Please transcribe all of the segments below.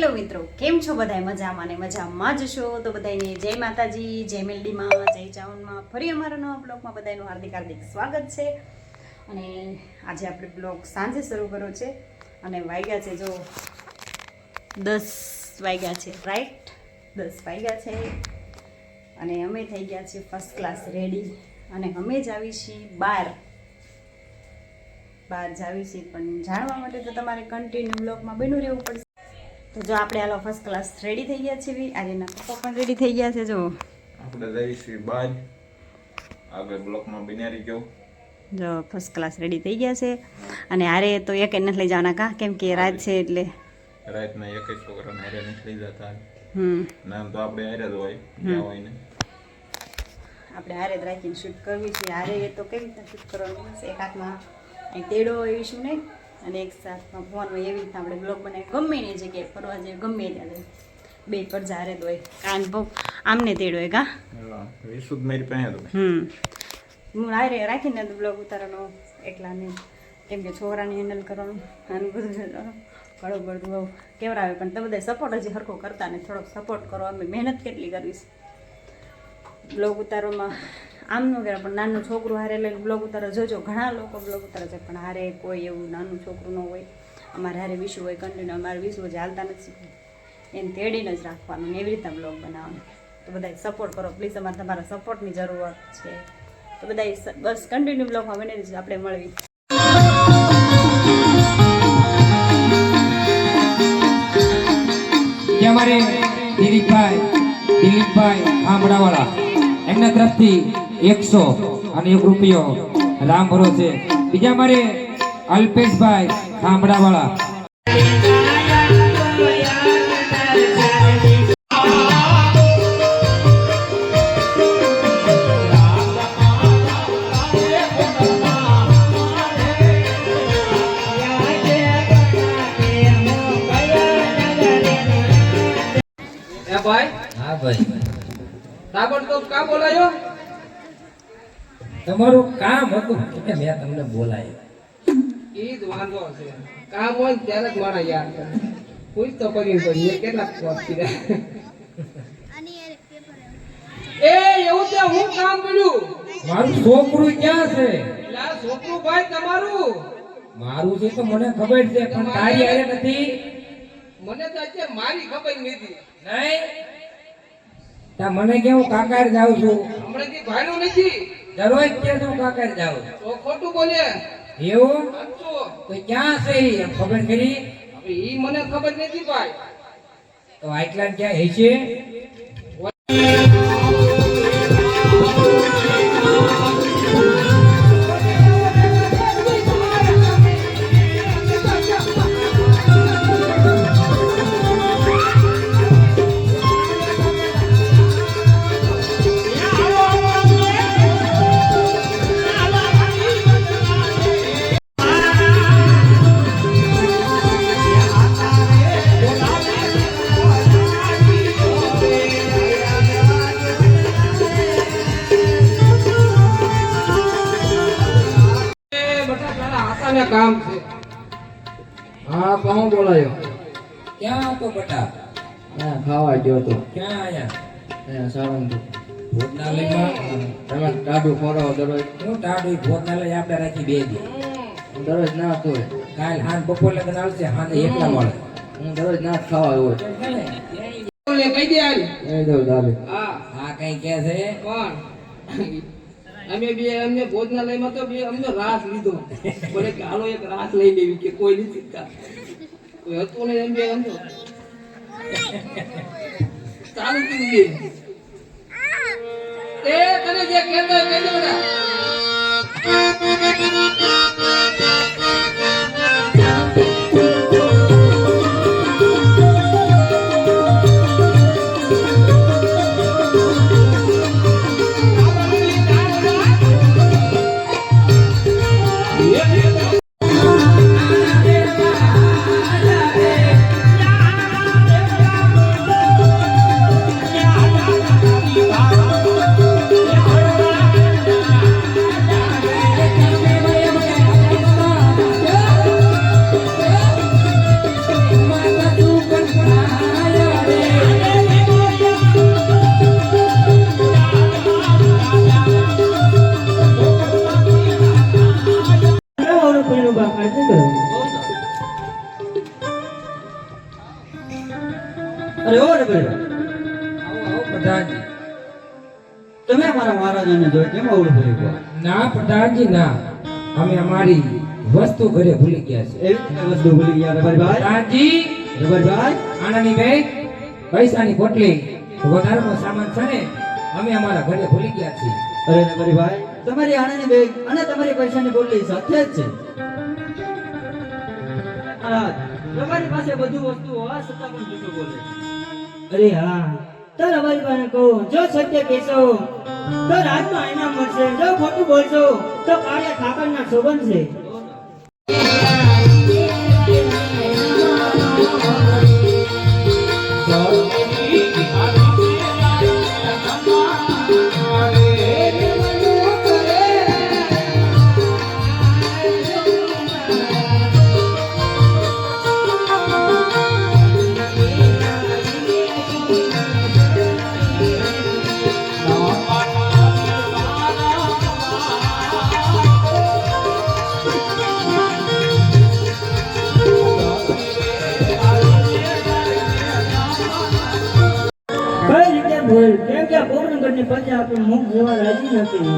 Hello મિત્રો, કેમ છો બધાય? મજામાં ને મજામાં જ છો? તો બધાને જય માતાજી, જય મેલડીમાં, જય ચાવનમાં ફરી અમારા નવા બ્લોગમાં બધાનું હાર્દિક હાર્દિક સ્વાગત છે. અને આજે આપણે બ્લોગ સાંજે શરૂ કર્યો છે અને વાગ્યા છે જો દસ વાગ્યા છે રાઈટ દસ વાગ્યા છે. અને અમે થઈ ગયા છીએ ફર્સ્ટ ક્લાસ રેડી અને અમે જ આવી છીએ બાર. બહાર જાવી છીએ, પણ જાણવા માટે તો તમારે કન્ટિન્યુ બ્લોગમાં બન્યું રહેવું પડશે. તો જો આપણે આલો ફર્સ્ટ ક્લાસ રેડી થઈ ગયા છે આર્યના પપ્પા પણ રેડી થઈ ગયા છે જો આપણે જઈશું બાદ આગળ બ્લોકમાં બિનારી ગયો. જો ફર્સ્ટ ક્લાસ રેડી થઈ ગયા છે. અને હારે તો એક નથી લઈ જવાના કા? કેમ કે રાત છે એટલે. રાતના એક છોકરાને હારે લઈ જતા. હમ. નામ તો આપણે હારે જ હોય જ્યાં હોય ને. આપણે હારે જ રાખીને શૂટ કરવી છે. હારે તો કેવી રીતના શૂટ કરવાનું એક હાથમાં અહીં તેડો એવી શું નહીં? અને એક સાથમાં ફોનમાં એવી રીતના આપણે બ્લોગ બનાવી ગમે એની જગ્યાએ ફરવા જઈએ ગમે ત્યાં બે પર જારે દોય કાન બહુ આમને તેડો કા વિશુદ્ધ મારી પાસે હમ. હું હારે રાખીને બ્લોગ ઉતારવાનો એકલાને. કેમ કે છોકરાને હેન્ડલ કરવાનું આનું બધું ઘણું બધું કેવડાવે. પણ તમે બધા સપોર્ટ હજી સરખો કરતા ને. થોડોક સપોર્ટ કરો. અમે મહેનત કેટલી કરીશ બ્લોગ ઉતારવામાં આમ કે પણ નાનું છોકરું હારે લઈને બ્લોગ ઉતારો, જોજો, ઘણા લોકો બ્લોગ ઉતારે છે, પણ હારે કોઈ એવું નાનું છોકરું ન હોય. અમારે હારે વિશું હોય કન્ટિન્યુ અમારે વિશું હોય હાલતા નથી, એને તેડીને જ રાખવાનું, એવી રીતના બ્લોગ બનાવવાનું. તો બધા સપોર્ટ કરો પ્લીઝ અમારે તમારા સપોર્ટની જરૂરત છે. તો બધા બસ કન્ટિન્યુ બ્લોગમાં બની આપણે મળવી અમારે દિલીપભાઈ દિલીપભાઈ આંબડાવાળા એમના તરફથી એકસો અને એક રૂપિયો. રામ ભરોસે. બીજા મારે અલ્પેશભાઈ ખાંભડાવાળા એ ભાઈ? હા ભાઈ. કા બોલાયો? તમારું કામ હતું એટલે મેં તમને બોલાય. જ વાંધો છે. કામ હોય ત્યારે જ મારા યાદ કરે. પૂછ તો કરી પડી એ કેટલાક કોપ કર્યા એ એવું તે હું કામ કર્યું. મારું છોકરું ક્યાં છે? છોકરું ભાઈ તમારું. મારું છે તો મને ખબર છે પણ તારી હારે નથી. મને તો અત્યારે મારી ખબર નથી. નહીં. તા મને કેવું કાકાર જાઉં છું? હમણાં થી ભાઈનું નથી. દરરોજ કે હું કાકર જાઉં તો ખોટું બોલે. એવું? તો ક્યાં છે? એમ ખબર કરી હવે ઈ મને ખબર નથી ભાઈ. તો આટલા ક્યાં હશે એ ક્યાં તો બટા. હા ખાવા ગયો તો. ક્યાં આયા? અહીંયા સાળંગપુર. ભોજનાલયમાં? તમે ટાઢું ખોરાવો દરરોજ. હું ટાઢું? ભોજનાલય આપણે રાખી બે દી. દરરોજ ના તો કાલ હાન બપોર લગન આવશે હાને એકલા મળે. હું દરરોજ ના ખાવા હોય. કહી દે હાલ. એ દઉં દાલે હા. હા કઈ કે છે? કોણ? અમે બે અમને ભોજનાલયમાં તો બે અમને રાસ લીધો. બોલે કે હાલો એક રાસ લઈ લેવી કે કોઈ નથી હતું નહીં એમ બે અમને ચાલુ કરી દે એ તને જે કહેતો હોય અરે ઓ પ્રધાનજી તમે અમારા મહારાજાને પૈસાની પોટલી વધારાનો સામાન છે ને અમે અમારા ઘરે ભૂલી ગયા છીએ. તમારી આનાની બેગ અને તમારી પૈસાની પોટલી સત્ય જ છે. આ તમારી પાસે બધું વસ્તુ હોવા છતાં પણ જૂઠું બોલે. અરે હા તો રવાજબાને કહું, જો સત્ય કહેશો, તો રાજમાં ઇનામ મળશે, જો ખોટું બોલશો, તો કાળિયા ઠાકરના શોભન છે. પોરબંદરની પ્રજા મુખ જેવા રાજી નથી.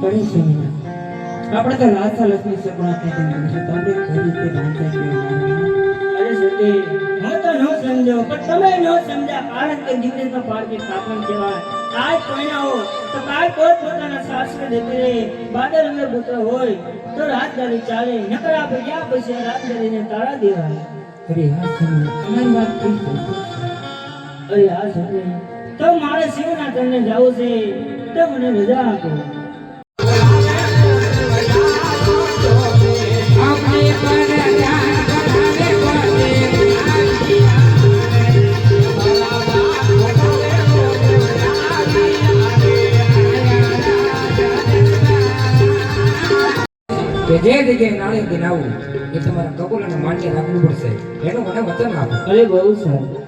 ઘણી સુવિધા આપણે તો લાસા લક્ષ્મી સપના કહેતા નથી. તો આપણે કઈ રીતે છીએ? અરે સતી હું તો ન સમજો પણ તમે ન સમજ્યા કારણ કે તો પારકી ઠાકોર કહેવાય. આજ કોઈના તો કાલ કોઈ પોતાના શાસ્ત્ર રહે બાદર અંદર પુત્ર હોય, તો રાજદારી ચાલે. નકરા ભગ્યા પછી રાજદારીને તાળા દેવાય? અરે હા સમજ વાત થઈ અરે હા સમજ તો મારે શિવના તને જવું છે. તો મને રજા આપો. આપણે કે જે જગ્યાએ નાળિયેર દિન આવું એ તમારા કબૂલ અને માન્ય રાખવું પડશે. એનું મને વચન આપો. અરે બહુ સારું.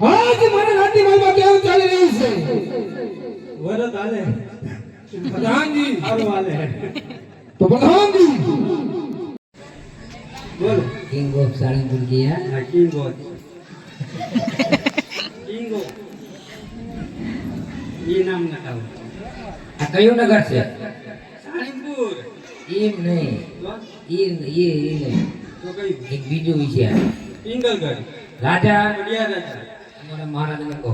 આજ મારા નાતીમાં કેવું ચાલી રહ્યું છે? વરદ આલે પ્રધાનજી આરો આલે તો પ્રધાનજી બોલ. કિંગ ઓફ સાળંગપુર ગયા આ કિંગ ઓફ કિંગ ઓફ ઈ નામ નકાવ આ કયું નગર છે? સાળીમપુર એમ નહીં. એ એ એ નહીં. એક બીજું વિશે રાજા. અમારા મહારાજને કહો.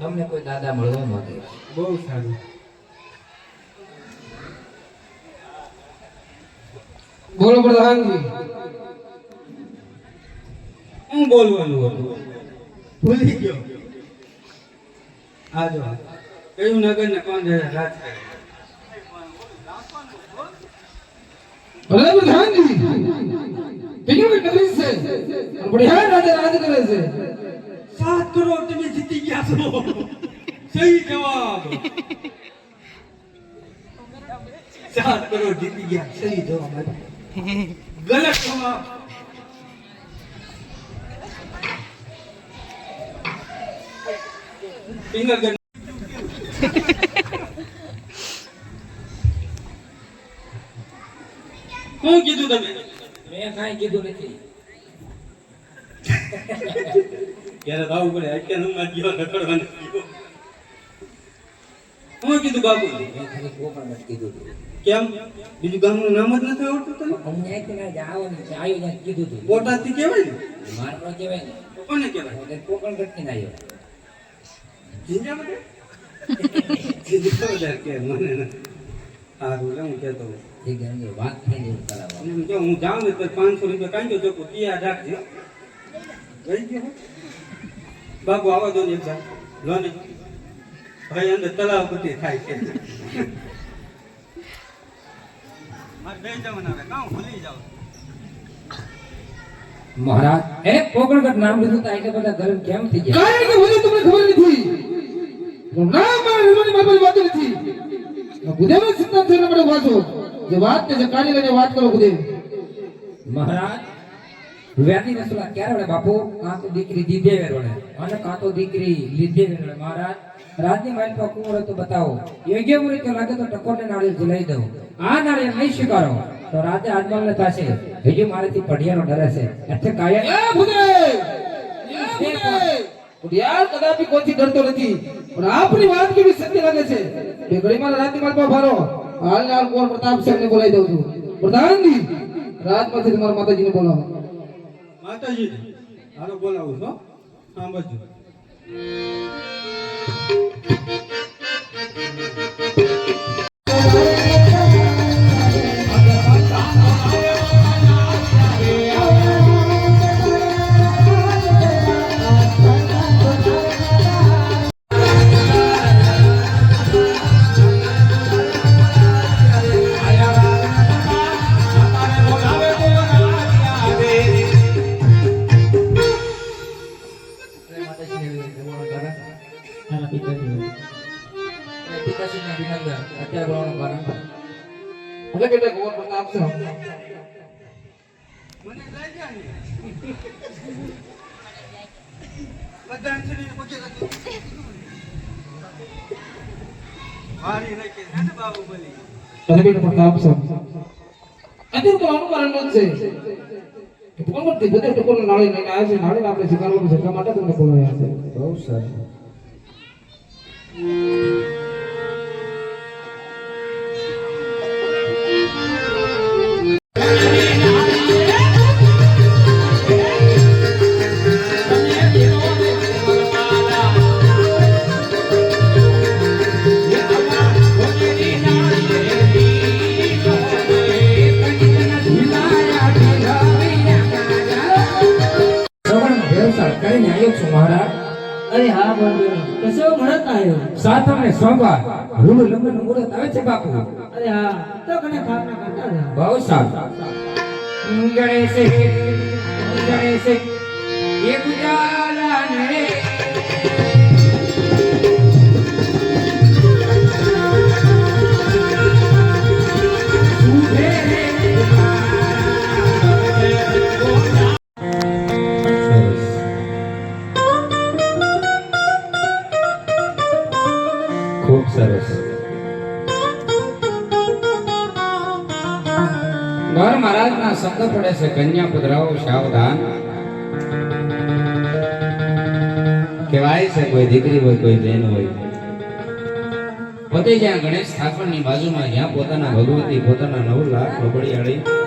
તમને કોઈ દાદા મળવા માંગે? બહુ સારું. બોલો પ્રધાનજી હું બોલવાનું હતું? ભૂલી ગયો. આજો કયું નગર ને કોણ રાજ કરે? અરે પ્રધાનજી પિંગલ નગરી છે? બઢિયા રાજા રાજ કરે છે. સાત કરોડ તમે જીતી ગયા છો. સહી જવાબ. સાત કરોડ જીતી ગયા, સહી જવાબ. ગલત જવાબ. પિંગલગઢ શું કીધું તમે મેં કાંઈ કીધું નથી. ત્યારે આવું પડે અત્યારે હું ગયો નકળવા શું કીધું મેં ખાલી કોકણ કીધું કેમ? બીજું ગામનું નામ જ નથી આવડતું તને? અમને કે ના જાવ ને જાયો ને કીધું તું. બોટાદથી કહેવાય ને? મારે પણ કહેવાય ને. તો કોને કહેવાય? હું તો કોકણ ગટકી ના આવ્યો જીંજા માટે જીંજા તો કે? મને ને. લે હું કેતો હોઉં. એ ઘરની વાત થઈ ગઈ કરાવવા જો હું જાઉં ને તો પાંચસો રૂપિયા કાંઈ જો તૈયાર રાખજે. ગઈ ગયો હો? આવા દો ને એક જાણ લો ને. ભાઈ અંદર તલાવ બધી થાય છે. મારે બે જવાના આવે કાં ભૂલી જાવ મહારાજ એ કોકણગઢ નામ લીધું તો આટલા બધા ગરમ કેમ થઈ ગયા? કારણ કે મને તમને ખબર નથી નામ મારા નિર્માણની બાબત વાતો નથી ગુદેવનો સિદ્ધાંત છે એના માટે વાંચો વાત છે જે લઈને વાત કરો કુદેવ મહારાજ વ્યાધી નસલા ક્યારે વળે બાપુ? કાં તો દીકરી દીધે વેરોળે અને કાં તો દીકરી લીધે વેરોળે મહારાજ રાજની માઇલ પર કુંવર તો બતાવો. યોગ્ય મુરી તો લાગે તો ટકોરને નાળિયેર જલાઈ દઉં. આ નાળિયેર નહીં સ્વીકારો તો રાતે આજમાલને થશે. હજુ મારેથી પઢિયાનો ડરે છે. એટલે કાયમ એ ભૂદે એ કદાપી કોઈથી ડરતો નથી. પણ આપણી વાત કેવી સત્ય લાગે છે? બે ઘડીમાં રાતની માલમાં ભારો. હાલ ને હાલ કુંવર પ્રતાપ સાહેબને બોલાવી દઉં છું? પ્રધાનજી રાજમાંથી તમારા માતાજીને બોલાવો. માતાજી, હાલો બોલાવું છો, હા. બેટા પ્રતાપ સાહેબ અત્યારે તો આનું છે બધે નાળી લઈને આવ્યા છે. નાળીને આપણે સ્વીકારવાનું છે એટલા માટે તમને બોલાવ્યા છે. બહુ સરસ સોમવાર રૂડ લગ્ન મુહૂર્ત આવે છે બાપુ? અરે હા તો કને ખાના કરતા બહુ સારું. ગણેશ ગણેશ એક ઉજાલા નર મહારાજના શબ્દ પડે છે કન્યા પુદરાઓ સાવધાન. કહેવાય છે, કોઈ દીકરી હોય, કોઈ બહેન હોય. પોતે જ્યાં ગણેશ ઠાકોરની બાજુમાં, જ્યાં પોતાના ભગવતી, પોતાના નવ લાખ રોકડી બરાબર